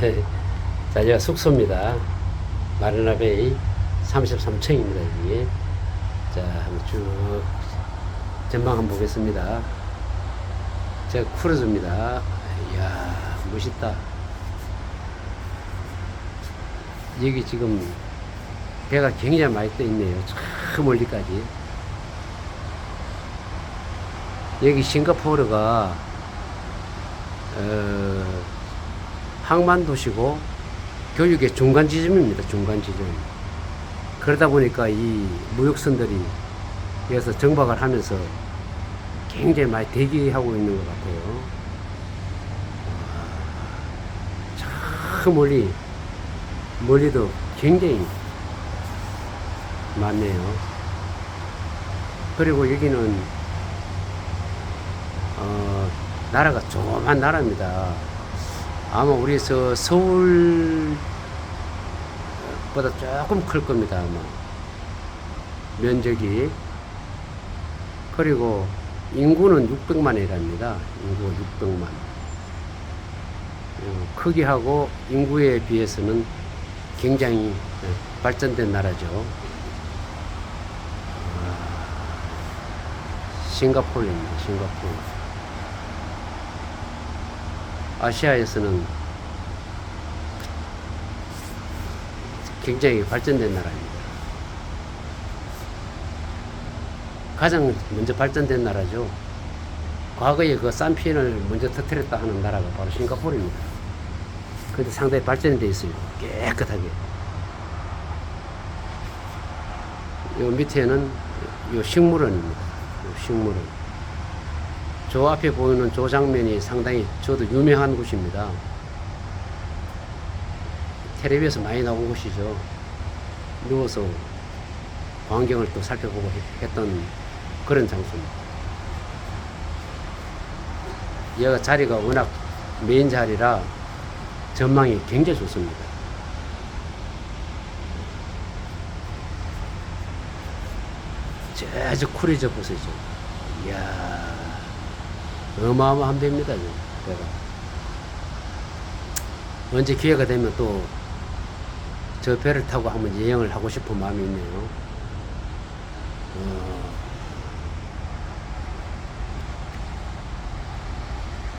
네. 자, 여기가 숙소입니다. 마르나베이 33층입니다, 여기. 자, 한번 쭉 전망 한번 보겠습니다. 제 크루즈입니다. 이야, 멋있다. 여기 지금 배가 굉장히 많이 떠 있네요. 저 멀리까지. 여기 싱가포르가 어, 항만 도시고 교육의 중간 지점입니다. 중간 지점. 그러다 보니까 이 무역선들이 여기서 정박을 하면서 굉장히 많이 대기하고 있는 것 같아요. 와, 저 멀리 멀리도 굉장히 많네요. 그리고 여기는 어, 나라가 조그만 나라입니다. 아마 우리 저 서울보다 조금 클 겁니다. 아마 면적이 그리고 인구는 600만이랍니다. 인구가 600만. 어, 크기하고 인구에 비해서는 굉장히 예, 발전된 나라죠. 아, 싱가포르입니다. 싱가포르. 아시아에서는 굉장히 발전된 나라입니다. 가장 먼저 발전된 나라죠. 과거에 그 쌈피엔을 먼저 터뜨렸다 하는 나라가 바로 싱가포르입니다. 근데 상당히 발전이 돼 있어요. 깨끗하게. 요 밑에는 요 식물원입니다. 요 식물원. 저 앞에 보이는 저 장면이 상당히 저도 유명한 곳입니다. 텔레비에서 많이 나온 곳이죠. 누워서 광경을 또 살펴보고 했- 했던 그런 장소입니다. 여기가 자리가 워낙 메인 자리라 전망이 굉장히 좋습니다. 저저 쿠리저 보세요. 이야, 어마어마한 배입니다. 저 배가. 언제 기회가 되면 또 저 배를 타고 한번 여행을 하고 싶은 마음이 있네요. 어,